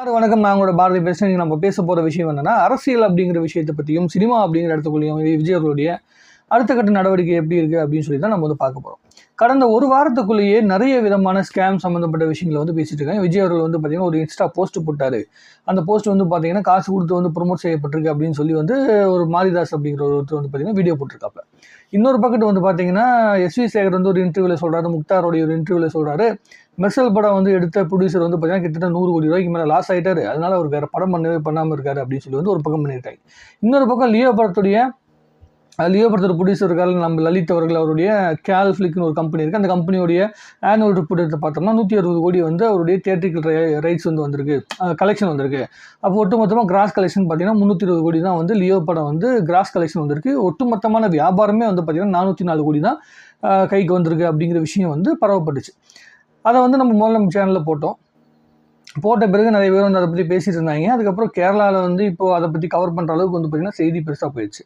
Sir வணக்கம். நான் உங்களோட பாரதி பேசுகிறேன் நம்ம பேச போகிற விஷயம் என்னென்னா அரசியல் அப்படிங்கிற விஷயத்தை பற்றியும் சினிமா அப்படிங்கிற இடத்துக்குள்ளேயும் விஜய் அவர்களுடைய அடுத்த கட்ட நடவடிக்கை எப்படி இருக்குது அப்படின்னு சொல்லி தான் நம்ம வந்து பார்க்க போகிறோம் கடந்த ஒரு வாரத்துக்குள்ளேயே நிறைய விதமான ஸ்கேம் சம்மந்தப்பட்ட விஷயங்களை வந்து பேசிட்டு இருக்காங்க. விஜய் அவர்கள் வந்து பார்த்தீங்கன்னா ஒரு இன்ஸ்டா போஸ்ட் போட்டார். அந்த போஸ்ட் வந்து பார்த்தீங்கன்னா காசு கொடுத்து வந்து ப்ரொமோட் செய்யப்பட்டிருக்கு அப்படின்னு சொல்லி வந்து ஒரு மாரிதாஸ் அப்படிங்கிற ஒருத்தர் வந்து பார்த்தீங்கன்னா வீடியோ போட்டிருக்காப்ல இன்னொரு பக்கத்து வந்து பார்த்தீங்கன்னா எஸ்வி சேகர் வந்து ஒரு இன்டர்வியூவில் சொல்கிறாரு முக்தாரோடைய ஒரு இன்டர்வியூவில் சொல்கிறாரு மெர்சல் படம் வந்து எடுத்த ப்ரொடியூசர் வந்து பார்த்தீங்கன்னா கிட்டத்தட்ட நூறு கோடி ரூபாய்க்கு மேலே லாஸ் ஆகிட்டாரு அதனால அவர் வேறு படம் பண்ணவே பண்ணாமல் இருக்காரு அப்படின்னு சொல்லி வந்து ஒரு பக்கம் பண்ணியிருக்காங்க. இன்னொரு பக்கம் லியோ படத்துடைய லியோ படத்தோட ப்ரொடியூசர் இருக்காரு நம்ம லலித் அவர்கள் அவருடைய கேல் ஃபிளிக்னு ஒரு கம்பெனி இருக்குது அந்த கம்பெனியோடைய ஆனுவல் ரிப்போர்ட் எடுத்து பார்த்தோம்னா நூற்றி அறுபது கோடி வந்து அவருடைய தியேட்ரிக்கல் ரைட்ஸ் வந்து வந்திருக்கு. கலெக்ஷன் வந்திருக்கு. அப்போ ஒட்டுமொத்தமாக கிராஸ் கலெக்ஷன் பார்த்தீங்கன்னா முந்நூற்றி இருபது கோடி தான் வந்து லியோ படம் வந்து கிராஸ் கலெக்ஷன் வந்திருக்கு. ஒட்டுமொத்தமான வியாபாரமே வந்து பார்த்தீங்கன்னா நானூற்றி நாலு கோடி தான் கைக்கு வந்திருக்கு அப்படிங்கிற விஷயம் வந்து பரவப்பட்டுச்சு. அதை வந்து நம்ம முதல்ல நம்ம சேனலில் போட்டோம். போட்ட பிறகு நிறைய பேர் வந்து அதை பற்றி பேசிட்டு இருந்தாங்க. அதுக்கப்புறம் கேரளாவில் வந்து இப்போ அதை பற்றி கவர் பண்ணுற அளவுக்கு வந்து பார்த்திங்கன்னா செய்தி பெருசாக போயிடுச்சு.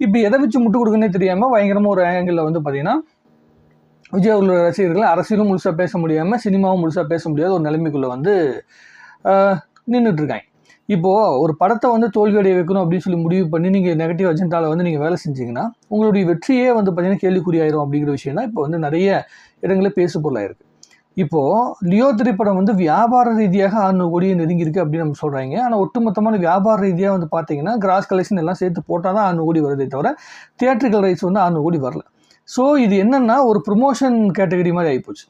இப்போ எதை வச்சு முட்டு கொடுக்குன்னே தெரியாமல் பயங்கரமாக ஒரு ஆங்கிளில் வந்து பார்த்திங்கன்னா விஜய் அவர்களோட ரசிகர்கள் அரசியலும் முழுசாக பேச முடியாமல் சினிமாவும் முழுசாக பேச முடியாத ஒரு நிலைமைக்குள்ளே வந்து நின்றுட்டுருக்காங்க இப்போது ஒரு படத்தை வந்து தோல்வியடைய வைக்கணும் அப்படின்னு சொல்லி முடிவு பண்ணி நீங்கள் நெகட்டிவ் அஜெண்டாவில் வந்து நீங்கள் வேலை செஞ்சீங்கன்னா உங்களுடைய வெற்றியே வந்து பார்த்தீங்கன்னா கேள்விக்குறியாயிரும் அப்படிங்கிற விஷயம் தான் இப்போ வந்து நிறைய இடங்களில் பேசு பொருளாயிருக்கு இப்போது லியோ திரைப்படம் வந்து வியாபார ரீதியாக ஆறுநூறு கோடியை நெருங்கியிருக்கு அப்படின்னு நம்ம சொல்கிறாங்க ஆனால் ஒட்டுமொத்தமான வியாபார ரீதியாக வந்து பார்த்தீங்கன்னா கிராஸ் கலெக்ஷன் எல்லாம் சேர்த்து போட்டால் தான் ஆறுநூறு கோடி வருதே தவிர தியேட்டர்கள் ரைட்ஸ் வந்து ஆறுநூறு கோடி வரல. ஸோ இது என்னென்னா ஒரு ப்ரொமோஷன் கேட்டகரி மாதிரி ஆகிப்போச்சு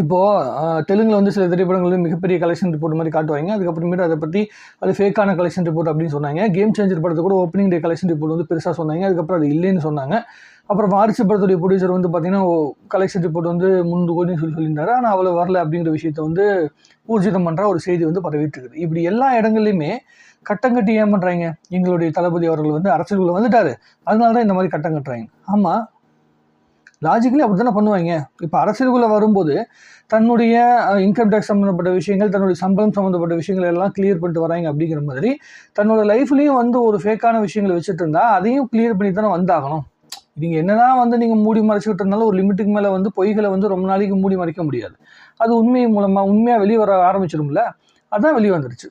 இப்போது தெலுங்கில் வந்து சில திரைப்படங்கள் வந்து மிகப்பெரிய கலெக்ஷன் ரிப்போர்ட் மாதிரி காட்டுவாங்க. அதுக்கப்புறமேட்டு அதை பற்றி அது ஃபேக்கான கலெக்ஷன் ரிப்போர்ட் அப்படின்னு சொன்னாங்க. கேம் சேஞ்சர் படத்தை கூட ஓப்பனிங் டே கலெக்ஷன் ரிப்போர்ட் வந்து பெருசாக சொன்னாங்க. அதுக்கப்புறம் அது இல்லைன்னு சொன்னாங்க. அப்புறம் வாரிசு படத்துடைய ப்ரொடியூசர் வந்து பார்த்தீங்கன்னா கலெக்ஷன் ரிப்போர்ட் வந்து முந்நூறு கோடின்னு சொல்லி சொல்லியிருந்தாரு. ஆனால் அவ்வளோ வரல அப்படிங்கிற விஷயத்த வந்து ஊர்ஜிதம் பண்ணுற ஒரு செய்தி வந்து பரவிட்டு இருக்குது. இப்படி எல்லா இடங்கள்லையுமே கட்டம் கட்டி ஏன் பண்ணுறாங்க எங்களுடைய தளபதி அவர்கள் வந்து அரசியலுக்குள்ளே வந்துட்டார். அதனால தான் இந்த மாதிரி கட்டம் கட்டுறாங்க. ஆமாம் லாஜிக்கலி அப்படி தானே பண்ணுவாங்க? இப்போ அரசியலுக்குள்ளே வரும்போது தன்னுடைய இன்கம் டேக்ஸ் சம்மந்தப்பட்ட விஷயங்கள் தன்னுடைய சம்பளம் சம்மந்தப்பட்ட விஷயங்கள் எல்லாம் கிளியர் பண்ணிட்டு வராங்க அப்படிங்கிற மாதிரி தன்னோட லைஃப்லேயும் வந்து ஒரு ஃபேக்கான விஷயங்களை வச்சுட்டு இருந்தால் அதையும் கிளியர் பண்ணி தானே வந்தாகணும். நீங்கள் என்னதான் வந்து நீங்கள் மூடி மறைச்சிக்கிட்டு இருந்தாலும் ஒரு லிமிட்டுக்கு மேலே வந்து பொய்களை வந்து ரொம்ப நாளைக்கு மூடி மறைக்க முடியாது. அது உண்மை மூலமாக உண்மையாக வெளியே வர ஆரம்பிச்சிடும்ல? அதான் வெளியே வந்துருச்சு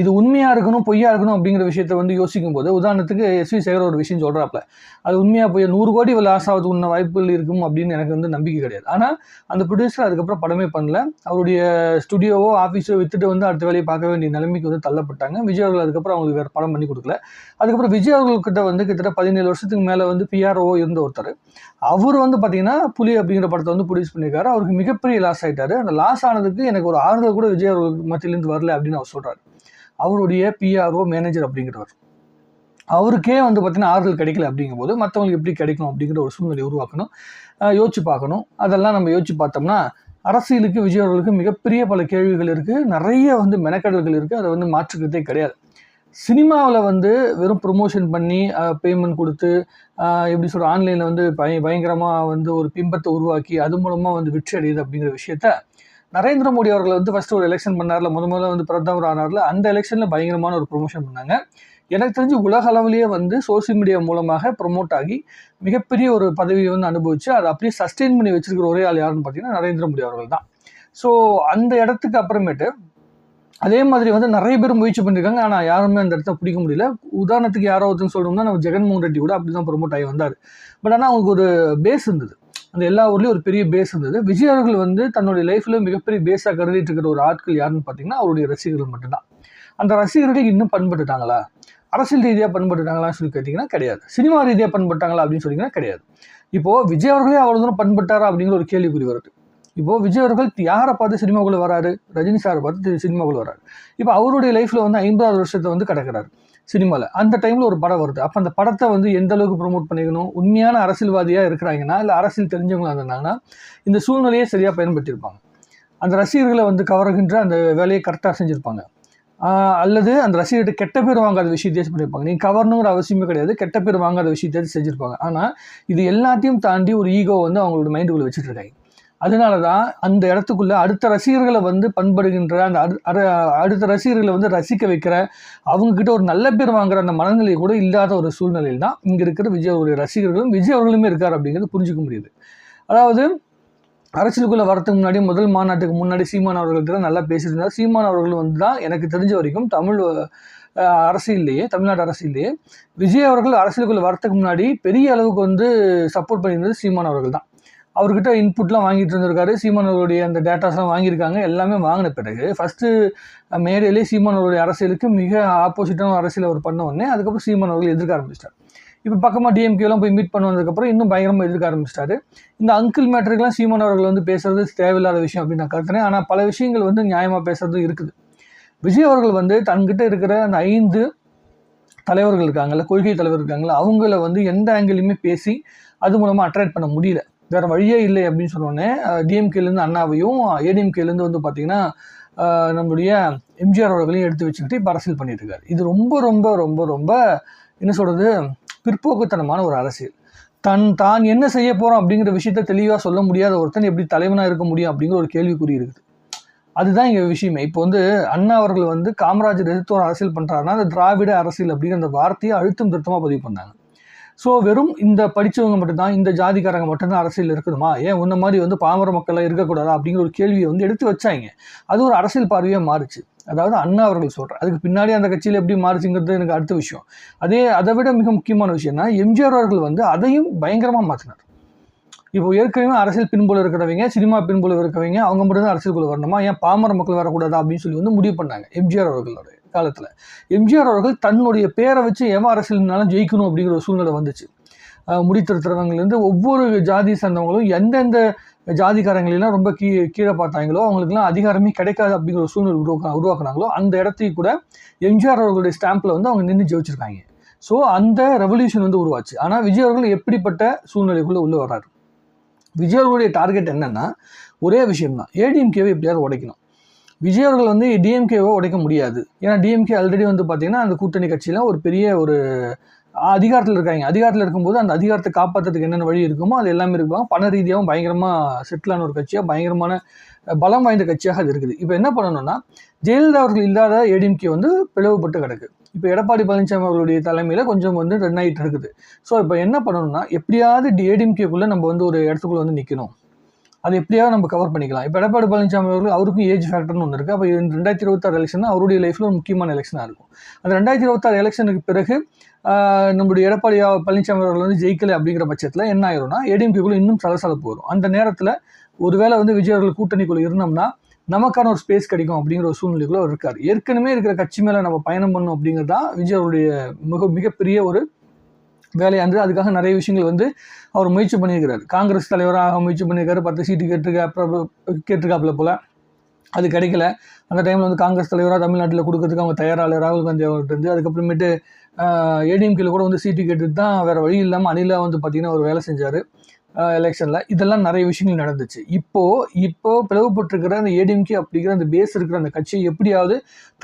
இது உண்மையாக இருக்கணும் பொய்யா இருக்கணும் அப்படிங்கிற விஷயத்த வந்து யோசிக்கும் போது உதாரணத்துக்கு எஸ்வி சேகர் ஒரு விஷயம் சொல்கிறாப்புல அது உண்மையாக போய் நூறு கோடி லாஸ் ஆகுது உன்ன வாய்ப்புகள் இருக்கும் அப்படின்னு எனக்கு வந்து நம்பிக்கை கிடையாது. ஆனால் அந்த ப்ரொடியூசர் அதுக்கப்புறம் படமே பண்ணல. அவருடைய ஸ்டுடியோவோ ஆஃபீஸோ வித்துட்டு வந்து அடுத்த வேலையை பார்க்க வேண்டிய நிலைமைக்கு வந்து தள்ளப்பட்டாங்க. விஜய் அவர்கள் அதுக்கப்புறம் அவங்களுக்கு வேறு படம் பண்ணி கொடுக்கல. அதுக்கப்புறம் விஜய் அவர்கள்கிட்ட வந்து கிட்டத்தட்ட பதினேழு வருஷத்துக்கு மேலே வந்து பிஆர்ஓ இருந்த ஒருத்தர். அவர் வந்து பார்த்தீங்கன்னா புலி அப்படிங்கிற படத்தை வந்து ப்ரொடியூஸ் பண்ணியிருக்காரு. அவருக்கு மிகப்பெரிய லாஸ் ஆகிட்டாரு அந்த லாஸ் ஆனதுக்கு எனக்கு ஒரு ஆறுதல் கூட விஜய் அவர்கள் மத்தியிலேருந்து வரல அப்படின்னு அவர் சொல்கிறார் அவருடைய பிஆர்ஓ மேனேஜர் அப்படிங்கிறவர். அவருக்கே வந்து பார்த்தீங்கன்னா ஆறுதல் கிடைக்கல அப்படிங்கும்போது மற்றவங்களுக்கு எப்படி கிடைக்கும் அப்படிங்கிற ஒரு சூழ்நிலை உருவாக்கணும். யோசிச்சு பார்க்கணும். அதெல்லாம் நம்ம யோசிச்சு பார்த்தோம்னா அரசியலுக்கு விஜய் அவர்களுக்கு மிகப்பெரிய பல கேள்விகள் இருக்குது நிறைய வந்து மெனக்கடல்கள் இருக்குது அதை வந்து மாற்றுக்கிறதே கிடையாது. சினிமாவில் வந்து வெறும் ப்ரொமோஷன் பண்ணி பேமெண்ட் கொடுத்து எப்படி சொல்கிற ஆன்லைனில் வந்து பய பயங்கரமாக வந்து ஒரு பிம்பத்தை உருவாக்கி அது மூலமாக வந்து வெற்றி அடையுது அப்படிங்கிற விஷயத்த நரேந்திர மோடி அவர்கள் வந்து ஃபஸ்ட்டு ஒரு எலெக்ஷன் பண்ணார்ல முத முதல்ல வந்து பிரதமர் ஆனார்ல அந்த எலெக்ஷனில் பயங்கரமான ஒரு ப்ரொமோஷன் பண்ணாங்க. எனக்கு தெரிஞ்சு உலக அளவிலேயே வந்து சோசியல் மீடியா மூலமாக ப்ரொமோட் ஆகி மிகப்பெரிய ஒரு பதவியை வந்து அனுபவிச்சு அதை அப்படியே சஸ்டெயின் பண்ணி வச்சிருக்கிற ஒரே ஆள் யாருன்னு பார்த்தீங்கன்னா நரேந்திர மோடி அவர்கள் தான். ஸோ அந்த இடத்துக்கு அப்புறமேட்டு அதே மாதிரி வந்து நிறைய பேர் முயற்சி பண்ணியிருக்காங்க ஆனால் யாருமே அந்த இடத்த பிடிக்க முடியல. உதாரணத்துக்கு யாரோ ஒருத்தன் சொல்லணும்னா நம்ம ஜெகன்மோகன் ரெட்டி கூட அப்படி தான் ப்ரொமோட் ஆகி வந்தார். பட் ஆனால் அவங்களுக்கு ஒரு பேஸ் இருந்தது. அந்த எல்லா ஊர்லேயும் ஒரு பெரிய பேஸ் இருந்தது. விஜய் அவர்கள் வந்து தன்னுடைய லைஃப்பில் மிகப்பெரிய பேஸாக கருதிட்டு இருக்கிற ஒரு ஆட்கள் யாருன்னு பார்த்தீங்கன்னா அவருடைய ரசிகர்கள் மட்டும்தான். அந்த ரசிகர்கள் இன்னும் பண்பட்டுட்டாங்களா? அரசியல் ரீதியாக பண்பட்டுட்டாங்களான்னு சொல்லி கேட்டிங்கன்னா கிடையாது. சினிமா ரீதியாக பண்பட்டாங்களா அப்படின்னு சொன்னீங்கன்னா கிடையாது. இப்போது விஜய் அவர்களே அவ்வளோ தூரம் பண்பட்டாரா அப்படிங்கிற ஒரு கேள்விக்குறி வருது. இப்போது விஜய் அவர்கள் யாரை பார்த்து சினிமாக்குள்ளே வராரு? ரஜினி சாரை பார்த்து சினிமாக்குள்ளே வராரு. இப்போ அவருடைய லைஃப்பில் வந்து ஐம்பதாவது வருஷத்தை வந்து கிடக்கிறாரு. சினிமாவில் அந்த டைமில் ஒரு படம் வருது. அப்போ அந்த படத்தை வந்து எந்த அளவுக்கு ப்ரொமோட் பண்ணிக்கணும்? உண்மையான அரசியல்வாதியாக இருக்கிறாங்கன்னா இல்லை அரசியல் தெரிஞ்சவங்களாக இருந்தாங்கன்னா இந்த சூழ்நிலையை சரியாக பயன்படுத்தியிருப்பாங்க. அந்த ரசிகர்களை வந்து கவருகின்ற அந்த வேலையை கரெக்டாக செஞ்சுருப்பாங்க. அல்லது அந்த ரசிகர்கிட்ட கெட்ட பேர் வாங்காத விஷயத்தையே பண்ணியிருப்பாங்க நீங்கள் கவர்னுங்கிற அவசியமே கிடையாது. கெட்ட பேர் வாங்காத விஷயத்தையே செஞ்சுருப்பாங்க. ஆனால் இது எல்லாத்தையும் தாண்டி ஒரு ஈகோ வந்து அவங்களோட மைண்டுக்குள்ளே வச்சுட்டு இருக்காங்க. அதனால தான் அந்த இடத்துக்குள்ள அடுத்த ரசிகர்களை வந்து பண்படுகின்ற அந்த அடுத்த ரசிகர்களை வந்து ரசிக்க வைக்கிற அவங்கக்கிட்ட ஒரு நல்ல பேர் வாங்குற அந்த மனநிலை கூட இல்லாத ஒரு சூழ்நிலையில் தான் இங்கே இருக்கிற விஜய் அவருடைய ரசிகர்களும் விஜய் அவர்களுமே இருக்கார் அப்படிங்கிறது புரிஞ்சுக்க முடியுது. அதாவது அரசியலுக்குள்ள வரதுக்கு முன்னாடி முதல் மாநாட்டுக்கு முன்னாடி சீமான் அவர்கள்ட்ட நல்லா பேசியிருந்தார். சீமான் அவர்கள் வந்து தான் எனக்கு தெரிஞ்ச வரைக்கும் தமிழ் அரசியல்லையே தமிழ்நாடு அரசியல்லையே விஜய் அவர்கள் அரசியலுக்குள்ள வரத்துக்கு முன்னாடி பெரிய அளவுக்கு வந்து சப்போர்ட் பண்ணியிருந்தது சீமான் அவர்கள் தான். அவர்கிட்ட இன்புட்லாம் வாங்கிட்டு இருந்திருக்காரு. சீமான் அவருடைய அந்த டேட்டாஸ்லாம் வாங்கியிருக்காங்க. எல்லாமே வாங்கின பிறகு ஃபஸ்ட்டு மேடையிலே சீமான் அவருடைய அரசியலுக்கு மிக ஆப்போசிட்டான அரசியல் அவர் பண்ண உடனே அதுக்கப்புறம் சீமான் அவர்கள் எதிர்க்க ஆரம்பிச்சிட்டார். இப்போ பக்கமாக டிஎம்கேலாம் போய் மீட் பண்ண வந்ததுக்கப்புறம் இன்னும் பயங்கரமாக எதிர்க்க ஆரம்பிச்சிட்டாரு. இந்த அங்கிள் மேட்டருக்குலாம் சீமான் அவர்கள் வந்து பேசுறது தேவையில்லாத விஷயம் அப்படின்னு நான் கருத்துனேன் ஆனால் பல விஷயங்கள் வந்து நியாயமாக பேசுறது இருக்குது. விஜய் அவர்கள் வந்து தன்கிட்ட இருக்கிற அந்த ஐந்து தலைவர்கள் இருக்காங்கல்ல கொள்கை தலைவர் இருக்காங்கல்ல அவங்கள வந்து எந்த ஆங்கிலையுமே பேசி அது மூலமாக அட்ராக்ட் பண்ண முடியல. வேற வழியே இல்லை அப்படின்னு சொன்னோடனே டிஎம்கேலேருந்து அண்ணாவையும் ஏடிஎம்கேலேருந்து வந்து பார்த்தீங்கன்னா நம்முடைய எம்ஜிஆர் அவர்களையும் எடுத்து வச்சுக்கிட்டு இப்போ அரசியல் பண்ணிட்டுருக்காரு இது ரொம்ப ரொம்ப ரொம்ப ரொம்ப என்ன சொல்கிறது பிற்போக்குத்தனமான ஒரு அரசியல். தன் தான் என்ன செய்ய போகிறோம் அப்படிங்கிற விஷயத்த தெளிவாக சொல்ல முடியாத ஒருத்தன் எப்படி தலைவனாக இருக்க முடியும் அப்படிங்கிற ஒரு கேள்விக்குறி இருக்குது. அதுதான் இங்கே விஷயமே. இப்போ வந்து அண்ணா அவர்கள் வந்து காமராஜர் எதிர்த்து ஒரு அரசியல் பண்ணுறாருன்னா அந்த திராவிட அரசியல் அப்படிங்கிற அந்த வார்த்தையை அழுத்தம் திருத்தமாக பதிவு பண்ணாங்க. ஸோ வெறும் இந்த படித்தவங்க மட்டும்தான் இந்த ஜாதிக்காரங்க மட்டும்தான் அரசியல் இருக்கணுமா? ஏன் உன்ன மாதிரி வந்து பாமர மக்களாக இருக்கக்கூடாதா? அப்படிங்கிற ஒரு கேள்வியை வந்து எடுத்து வச்சாங்க. அது ஒரு அரசியல் பார்வையாக மாறுச்சு. அதாவது அண்ணா அவர்கள் சொல்கிறேன் அதுக்கு பின்னாடி அந்த கட்சியில் எப்படி மாறுச்சுங்கிறது எனக்கு அடுத்த விஷயம். அதே அதை விட மிக முக்கியமான விஷயம்னா எம்ஜிஆர் அவர்கள் வந்து அதையும் பயங்கரமாக மாற்றினார் இப்போ ஏற்கனவே அரசியல் பின்புல இருக்கிறவங்க சினிமா பின்புல இருக்கிறவங்க அவங்க மட்டும் தான் அரசியலுக்குள்ள வரணுமா? ஏன் பாமர மக்கள் வரக்கூடாதா? அப்படின்னு சொல்லி வந்து முடிவு பண்ணாங்க எம்ஜிஆர் அவர்களோட. காலத்தில் எம்ஜிஆர் அவர்கள் தன்னுடைய பேரை வச்சு எவன் அரசியல்னாலும் ஜெயிக்கணும் அப்படிங்கிற ஒரு சூழ்நிலை வந்துச்சு. அஹ் ஒவ்வொரு ஜாதி சேர்ந்தவங்களும் எந்தெந்த ஜாதிக்காரங்களெல்லாம் ரொம்ப கீ கீழே பார்த்தாங்களோ அவங்களுக்குலாம் அதிகாரமே கிடைக்காது அப்படிங்கிற ஒரு சூழ்நிலை உருவாக்க உருவாக்குனாங்களோ அந்த இடத்தையும் கூட எம்ஜிஆர் அவர்களுடைய ஸ்டாம்பில் வந்து அவங்க நின்று ஜெயிச்சிருக்காங்க. ஸோ அந்த ரெவல்யூஷன் வந்து உருவாச்சு. ஆனால் விஜய் அவர்கள் எப்படிப்பட்ட சூழ்நிலைக்குள்ளே உள்ளே வர்றாரு? விஜய் அவர்களுடைய டார்கெட் என்னென்னா ஒரே விஷயம் தான் ஏடிஎம்கேவை எப்படியாவது உடைக்கணும். விஜய் அவர்கள் வந்து டிஎம்கேவை உடைக்க முடியாது. ஏன்னா டிஎம்கே ஆல்ரெடி வந்து பார்த்தீங்கன்னா அந்த கூட்டணி கட்சியில் ஒரு பெரிய ஒரு அதிகாரத்தில் இருக்காங்க. அதிகாரத்தில் இருக்கும்போது அந்த அதிகாரத்தை காப்பாற்றுறதுக்கு என்னென்ன வழி இருக்குமோ அது எல்லாமே இருப்பாங்க பண ரீதியாகவும் பயங்கரமாக செட்டிலான ஒரு கட்சியாக பயங்கரமான பலம் வாய்ந்த கட்சியாக அது இருக்குது. இப்போ என்ன பண்ணணும்னா ஜெயலலிதா அவர்கள் இல்லாத ஏடிஎம்கே வந்து பிளவுபட்டு கிடக்கு. இப்போ எடப்பாடி பழனிசாமி அவர்களுடைய தலைமையில் கொஞ்சம் வந்து ரன் ஆகிட்டு இருக்குது. ஸோ இப்போ என்ன பண்ணணும்னா எப்படியாவது ஏடிஎம்கேக்குள்ளே நம்ம வந்து ஒரு இடத்துக்குள்ளே வந்து நிற்கணும் அது எப்படியாவது நம்ம கவர் பண்ணிக்கலாம். இப்போ எடப்பாடி பழனிசாமி அவர்கள் அவருக்கும் ஏஜ் ஃபேக்டர்னு ஒன்று இருக்குது அப்போ ரெண்டாயிரத்தி இருபத்தாறு எலெக்ஷன் அவருடைய லைஃப்பில் ஒரு முக்கியமான எலெக்ஷனாக இருக்கும். அந்த ரெண்டாயிரத்தி இருபத்தாறு எலெக்ஷனுக்கு பிறகு நம்முடைய எடப்பாடி பழனிசாமி அவர்கள் வந்து ஜெயிக்கலை அப்படிங்கிற பட்சத்தில் என்ன ஆயிரும்னா ஏடிஎம்கேக்குள்ள இன்னும் சலசலப்பு வரும். அந்த நேரத்தில் ஒருவேளை வந்து விஜய் அவர்கள் கூட்டணிக்குள்ள இருந்தோம்னா நமக்கான ஒரு ஸ்பேஸ் கிடைக்கும் அப்படிங்கிற ஒரு சூழ்நிலைக்குள்ள அவர் இருக்கார். ஏற்கனவே இருக்கிற கட்சி மேலே நம்ம பயணம் பண்ணணும் அப்படிங்கிறது தான் விஜய் அவருடைய மிக மிகப்பெரிய ஒரு வேலையாந்து அதுக்காக நிறைய விஷயங்கள் வந்து அவர் முயற்சி பண்ணியிருக்கிறார். காங்கிரஸ் தலைவராக முயற்சி பண்ணியிருக்காரு. பத்து சீட்டு கேட்டிருக்க கேட்டிருக்காப்புல போல். அது கிடைக்கல. அந்த டைமில் வந்து காங்கிரஸ் தலைவராக தமிழ்நாட்டில் கொடுக்கறதுக்கு அவங்க தயாராக ராகுல் காந்தி அவர்கிட்ட இருந்து. அதுக்கப்புறமேட்டு ஏடிஎம்கேல கூட வந்து சீட்டு கேட்டுட்டு தான் வேறு வழி இல்லாமல் அணிலாக வந்து பார்த்திங்கன்னா ஒரு வேலை செஞ்சார். எலெக்ஷனில் இதெல்லாம் நிறைய விஷயங்கள் நடந்துச்சு. இப்போது இப்போது பிளவுபட்டிருக்கிற அந்த ஏடிஎம்கே அப்படிங்கிற அந்த பேஸ் இருக்கிற அந்த கட்சியை எப்படியாவது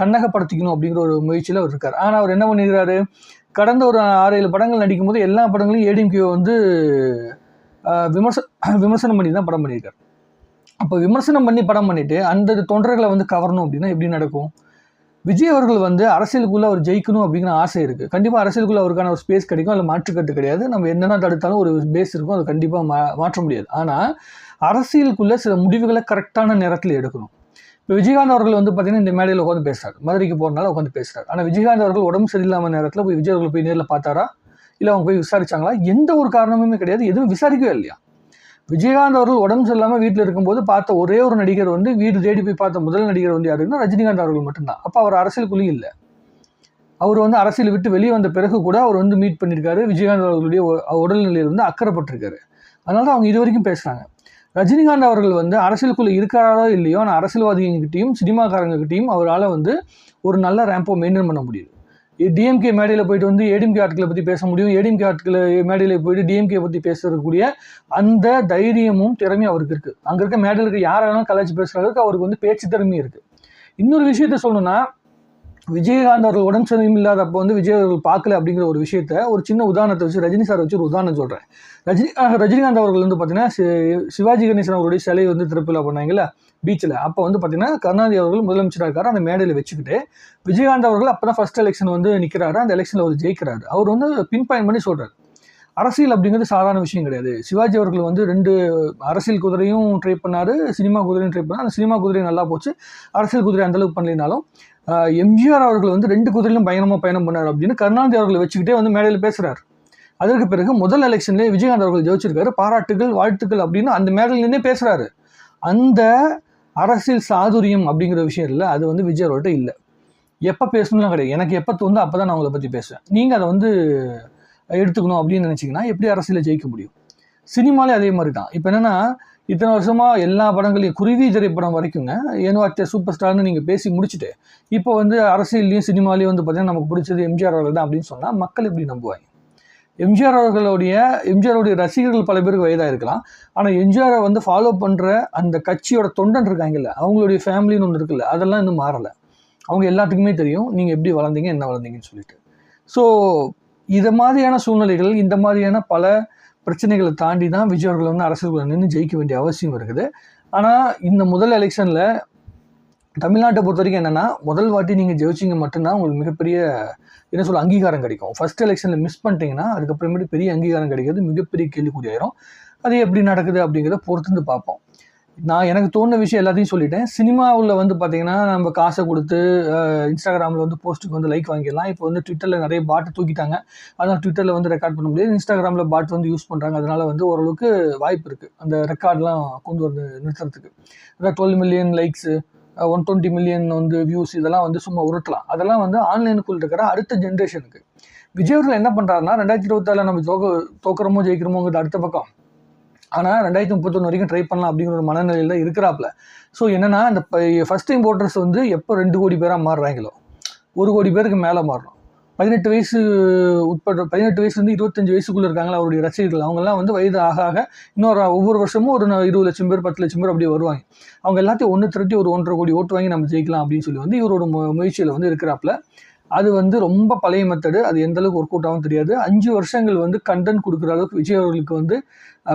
தன்னகப்படுத்திக்கணும் அப்படிங்கிற ஒரு முயற்சியில் அவர் இருக்கார். ஆனால் அவர் என்ன பண்ணியிருக்காரு கடந்த ஒரு ஆறு ஏழு படங்கள் நடிக்கும்போது எல்லா படங்களையும் ஏடிஎம்கே வந்து ஆஹ், விமர்ச விமர்சனம் பண்ணி தான் படம் பண்ணியிருக்காரு. அப்போ விமர்சனம் பண்ணி படம் பண்ணிவிட்டு அந்த தொண்டர்களை வந்து கவரணும் அப்படின்னா எப்படி நடக்கும்? விஜய் அவர்கள் வந்து அரசியலுக்குள்ளே அவர் ஜெயிக்கணும் அப்படிங்கிற ஆசை இருக்குது கண்டிப்பாக அரசியலுக்குள்ள அவருக்கான ஒரு ஸ்பேஸ் கிடைக்கும் அதில் மாற்றுக்கட்டு கிடையாது. நம்ம என்னென்ன தடுத்தாலும் ஒரு பேஸ் இருக்கும் அதை கண்டிப்பாக மா மாற்ற முடியாது. ஆனால் அரசியலுக்குள்ளே சில முடிவுகளை கரெக்டான நேரத்தில் எடுக்கணும். இப்போ விஜயகாந்த் அவர்கள் வந்து பார்த்தீங்கன்னா இந்த மேடையில் உட்காந்து பேசுகிறார் மதுரைக்கு போகிறனால உட்காந்து பேசுகிறார் ஆனால் விஜயகாந்த் அவர்கள் உடம்பு சரியில்லாம நேரத்தில் போய் விஜய் அவர்கள் போய் நேரில் பார்த்தாரா? இல்லை அவங்க போய் விசாரிச்சாங்களா? எந்த ஒரு காரணமுமே கிடையாது. எதுவும் விசாரிக்கவே இல்லையா? விஜயகாந்த் அவர்கள் உடம்பு சரியில்லாமல் வீட்டில் இருக்கும்போது பார்த்த ஒரே ஒரு நடிகர் வந்து வீடு தேடி போய் பார்த்த முதல் நடிகர் வந்து யாருன்னா ரஜினிகாந்த் அவர்கள் மட்டும்தான். அப்போ அவர் அரசியலுக்குள்ளேயும் இல்லை. அவர் வந்து அரசியல் விட்டு வெளியே வந்த பிறகு கூட அவர் வந்து மீட் பண்ணியிருக்காரு. விஜயகாந்த் அவர்களுடைய உடல்நிலையில் வந்து அக்கறைப்பட்டிருக்காரு. அதனால தான் அவங்க இது வரைக்கும் பேசுகிறாங்க ரஜினிகாந்த் அவர்கள் வந்து அரசியலுக்குள்ளே இருக்காரோ இல்லையோ ஆனால் அரசியல்வாதிகிட்டையும் சினிமாக்காரங்ககிட்டையும் அவரால் வந்து ஒரு நல்ல ரேம்போ மெயின்டைன் பண்ண முடியுது. டிஎம்கே மேடையில் போயிட்டு வந்து ஏடிஎம்கே ஆட்களை பற்றி பேச முடியும். ஏடிஎம்கே ஆட்களை மேடையில் போயிட்டு டிஎம்கே பற்றி பேசக்கூடிய அந்த தைரியமும் திறமையும் அவருக்கு இருக்குது அங்கே இருக்க மேடையில் இருக்க யாராலும் கலாச்சி பேசுகிற அளவுக்கு அவருக்கு வந்து பேச்சு திறமையும் இருக்குது இன்னொரு விஷயத்த சொல்லணும்னா விஜயகாந்த் அவர்கள் உடம்பு அப்போ வந்து விஜய் அவர்கள் பார்க்கல அப்படிங்கிற ஒரு விஷயத்த ஒரு சின்ன உதாரணத்தை வச்சு ரஜினி சார் வச்சு ஒரு உதாரணம் சொல்கிறேன் ரஜினி ரஜினிகாந்த் அவர்கள் வந்து பார்த்தீங்கன்னா சிவாஜி கணேசன் அவருடைய சிலை வந்து திறப்பில் பண்ணாங்கல்ல பீச்சில் அப்போ வந்து பார்த்தீங்கன்னா கருணாநிதி அவர்கள் முதலமைச்சராக இருக்கார் அந்த மேடையில் வச்சுக்கிட்டு விஜயகாந்த் அவர்கள் அப்போ தான் ஃபர்ஸ்ட் எலெக்ஷன் வந்து நிற்கிறாரு அந்த எலெக்ஷனில் அவர் ஜெயிக்கிறாரு. அவர் வந்து பின் பாயிண்ட் பண்ணி சொல்கிறார் அரசியல் அப்படிங்கிறது சாதாரண விஷயம் கிடையாது. சிவாஜி அவர்கள் வந்து ரெண்டு அரசியல் குதிரையும் ட்ரை பண்ணார் சினிமா குதிரையும் ட்ரை பண்ணார். அந்த சினிமா குதிரை நல்லா போச்சு. அரசியல் குதிரை அந்தளவுக்கு பண்ணலினாலும் எம்ஜிஆர் அவர்கள் வந்து ரெண்டு குதிரையிலும் பயங்கரமாக பயணம் பண்ணார் அப்படின்னு கருணாநிதி அவர்களை வச்சுக்கிட்டே வந்து மேடையில் பேசுகிறார் அதற்கு பிறகு முதல் எலெக்ஷன்லேயே விஜயகாந்த் அவர்கள் ஜெயிச்சிருக்காரு. பாராட்டுகள் வாழ்த்துக்கள் அப்படின்னு அந்த மேடையிலேருந்தே பேசுகிறாரு அந்த அரசியல் சாதுரியம் அப்படிங்கிற விஷயம் இல்லை அது வந்து விஜய் அவர்கிட்ட இல்லை. எப்போ பேசணும்லாம் கிடையாது. எனக்கு எப்போ தோணுதோ அப்போ தான் நான் உங்களை பற்றி பேசுவேன். நீங்கள் அதை வந்து எடுத்துக்கணும் அப்படின்னு நினச்சிங்கன்னா எப்படி அரசியலில் ஜெயிக்க முடியும்? சினிமாலே அதே மாதிரி தான் இப்போ என்னென்னா இத்தனை வருஷமாக எல்லா படங்களையும் குருவி திரைப்படம் வரைக்குங்க. ஏனுவார்த்தை சூப்பர் ஸ்டார்னு நீங்கள் பேசி முடிச்சுட்டு இப்போ வந்து அரசியல்லையும் சினிமாலையும் வந்து பார்த்தீங்கன்னா நமக்கு பிடிச்சது எம்ஜிஆர் அவர்கள் தான் அப்படின்னு சொன்னால் மக்கள் எப்படி நம்புவாங்க? எம்ஜிஆர் அவர்களுடைய எம்ஜிஆருடைய ரசிகர்கள் பல பேருக்கு வயதாக இருக்கலாம் ஆனால் எம்ஜிஆரை வந்து ஃபாலோ பண்ணுற அந்த கட்சியோட தொண்டன் இருக்காங்கல்ல அவங்களுடைய ஃபேமிலின்னு ஒன்று இருக்குல்ல அதெல்லாம் இன்னும் மாறலை. அவங்க எல்லாத்துக்குமே தெரியும் நீங்கள் எப்படி வளர்ந்தீங்க என்ன வளர்ந்தீங்கன்னு சொல்லிட்டு. ஸோ இதை மாதிரியான சூழ்நிலைகள் இந்த மாதிரியான பல பிரச்சனைகளை தாண்டி தான் விஜய் அவர்கள் வந்து அரசுக்குள்ள நின்று ஜெயிக்க வேண்டிய அவசியம் இருக்குது. ஆனால் இந்த முதல் எலெக்ஷனில் தமிழ்நாட்டை பொறுத்த வரைக்கும் என்னென்னா முதல் வாட்டி நீங்கள் ஜெயிச்சிங்க மட்டும்தான் உங்களுக்கு மிகப்பெரிய என்ன சொல்ல அங்கீகாரம் கிடைக்கும். ஃபஸ்ட் எலெக்ஷனில் மிஸ் பண்ணிட்டீங்கன்னா அதுக்கப்புறமேட்டு பெரிய அங்கீகாரம் கிடைக்கிறது மிகப்பெரிய கேள்விக்குறியாயிரும். அது எப்படி நடக்குது அப்படிங்கிறத பொறுத்திருந்து பார்ப்போம். நான் எனக்கு தோணுன விஷயம் எல்லாத்தையும் சொல்லிட்டேன். சினிமாவில் வந்து பார்த்தீங்கன்னா நம்ம காசை கொடுத்து இன்ஸ்டாகிராமில் வந்து போஸ்ட்டுக்கு வந்து லைக் வாங்கிடலாம். இப்போ வந்து ட்விட்டரில் நிறைய பாட்டு தூக்கிட்டாங்க. அதனால் ட்விட்டரில் வந்து ரெக்கார்ட் பண்ண முடியாது. இன்ஸ்டாகிராமில் பாட் வந்து யூஸ் பண்ணுறாங்க அதனால் வந்து ஓரளவுக்கு வாய்ப்பு இருக்குது அந்த ரெக்கார்ட்லாம் கொண்டு வந்து நிறுத்துறதுக்கு. அதான் twelve million likes one twenty million வந்து வியூஸ் இதெல்லாம் வந்து சும்மா உருட்டலாம். அதெல்லாம் வந்து ஆன்லைனுக்குள்ள இருக்கிற அடுத்த ஜென்ரேஷனுக்கு விஜய் அவர்கள் என்ன பண்ணுறாருன்னா ரெண்டாயிரத்தி இருபத்தாறில் நம்ம தோக்க தோக்குறோமோ ஜெயிக்கிறோமோங்கிறது அடுத்த பக்கம். ஆனால் ரெண்டாயிரத்தி முப்பத்தொன்று வரைக்கும் ட்ரை பண்ணலாம் அப்படிங்கிற ஒரு மனநிலையில் தான் இருக்கிறாப்புல. ஸோ என்னென்னா இந்த ஃபஸ்ட் டைம் ஓட்டர்ஸ் வந்து எப்போ ரெண்டு கோடி பேராக மாறுறாங்களோ ஒரு கோடி பேருக்கு மேலே மாறுறோம் பதினெட்டு வயசு உட்பட பதினெட்டு வயசுலேருந்து இருபத்தஞ்சு வயசுக்குள்ளே இருக்காங்களா அவருடைய ரசிகர்கள். அவங்கெல்லாம் வந்து வயது ஆக ஆக இன்னொரு ஒவ்வொரு வருஷமும் ஒரு இருபது லட்சம் பேர் பத்து லட்சம் பேர் அப்படியே வருவாங்க. அவங்க எல்லாத்தையும் ஒன்று திரட்டி ஒரு ஒன்றரை கோடி ஓட்டு வாங்கி நம்ம ஜெயிக்கலாம் அப்படின்னு சொல்லி வந்து இவரோட முயற்சியில் வந்து இருக்கிறாப்புல. அது வந்து ரொம்ப பழைய மெத்தடு அது எந்த அளவுக்கு ஒர்க் அவுட் ஆகும் தெரியாது. அஞ்சு வருஷங்கள் வந்து கண்டென்ட் கொடுக்குற அளவுக்கு விஜய் அவர்களுக்கு வந்து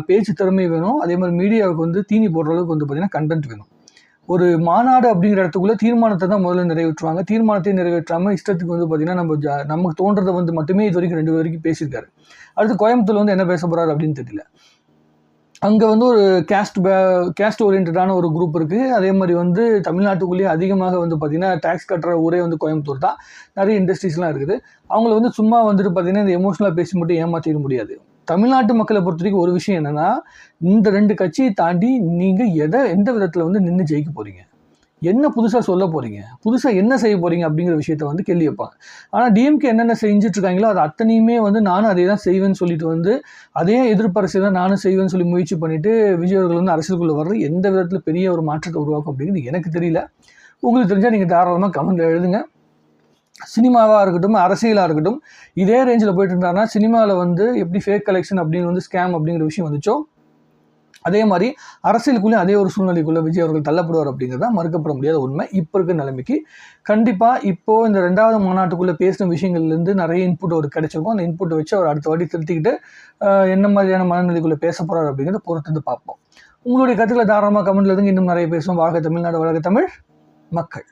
பேச்சு திறமை வேணும். அதே மாதிரி மீடியாவுக்கு வந்து தீனி போடுற அளவுக்கு வந்து பார்த்தீங்கன்னா கண்டென்ட் வேணும். ஒரு மாநாடு அப்படிங்கிற இடத்துக்குள்ள தீர்மானத்தை தான் முதல்ல நிறைவேற்றுவாங்க. தீர்மானத்தை நிறைவேற்றாமல் இஷ்டத்துக்கு வந்து பார்த்தீங்கன்னா நம்ம ஜா- நமக்கு தோன்றதை வந்து மட்டுமே இது வரைக்கும் ரெண்டு வரைக்கும் பேசியிருக்காரு. அடுத்து கோயம்புத்தூர்ல வந்து என்ன பேச போகிறாரு அப்படின்னு தெரியல. அங்கே வந்து ஒரு கேஸ்ட் கேஸ்ட் ஓரியன்டான ஒரு குரூப் இருக்குது அதே மாதிரி வந்து தமிழ்நாட்டுக்குள்ளேயே அதிகமாக வந்து பார்த்திங்கன்னா டேக்ஸ் கட்டுற ஊரே வந்து கோயம்புத்தூர் தான். நிறைய இண்டஸ்ட்ரீஸ்லாம் இருக்குது. அவங்கள வந்து சும்மா வந்துட்டு பார்த்தீங்கன்னா இந்த எமோஷனலாக பேசி மட்டும் ஏமாற்றிட முடியாது. தமிழ்நாட்டு மக்களை பொறுத்த வரைக்கும் ஒரு விஷயம் என்னென்னா இந்த ரெண்டு கட்சியை தாண்டி நீங்கள் எதை எந்த விதத்தில் வந்து நின்று ஜெயிக்க போகிறீங்க என்ன புதுசாக சொல்ல போகிறீங்க புதுசாக என்ன செய்ய போகிறீங்க அப்படிங்கிற விஷயத்த வந்து கேள்வி வைப்பாங்க. ஆனால் டிஎம்கே என்னென்ன செஞ்சிட்ருக்காங்களோ அது அத்தனையுமே வந்து நானும் அதே தான் செய்வேன்னு சொல்லிட்டு வந்து அதே எதிர்ப்பரசு தான் நானும் செய்வேன்னு சொல்லி முயற்சி பண்ணிவிட்டு விஜய் அவர்கள் வந்து அரசியலுக்குள்ளே வர்றது எந்த விதத்தில் பெரிய ஒரு மாற்றத்தை உருவாக்கும் அப்படிங்கிறது எனக்கு தெரியல. உங்களுக்கு தெரிஞ்சால் நீங்கள் தாராளமாக கமெண்ட்டில் எழுதுங்க. சினிமாவாக இருக்கட்டும் அரசியலாக இருக்கட்டும் இதே ரேஞ்சில் போயிட்டு இருந்தாருன்னா சினிமாவில் வந்து எப்படி ஃபேக் கலெக்ஷன் அப்படின்னு வந்து ஸ்கேம் அப்படிங்கிற விஷயம் வந்துச்சோ அதே மாதிரி அரசியலுக்குள்ளே அதே ஒரு சூழ்நிலைக்குள்ளே விஜய் அவர்கள் தள்ளப்படுவார் அப்படிங்கிறது தான் மறுக்கப்பட முடியாத உண்மை. இப்போ இருக்கிற நிலைமைக்கு கண்டிப்பாக இப்போது இந்த ரெண்டாவது மாநாட்டுக்குள்ளே பேசின விஷயங்கள்லேருந்து நிறைய இன்புட் அவர் கிடைச்சிருக்கும். அந்த இன்புட்டை வச்சு அவர் அடுத்த வாட்டி திருத்திக்கிட்டு என்ன மாதிரியான மனநிலைக்குள்ளே பேச போகிறார் அப்படிங்கிறத பொறுத்து வந்து பார்ப்போம். உங்களுடைய கருத்துக்களை தாராளமாக கமெண்ட்ல இருந்து இன்னும் நிறைய பேசுவோம். வாழ்க தமிழ்நாடு வழக தமிழ் மக்கள்.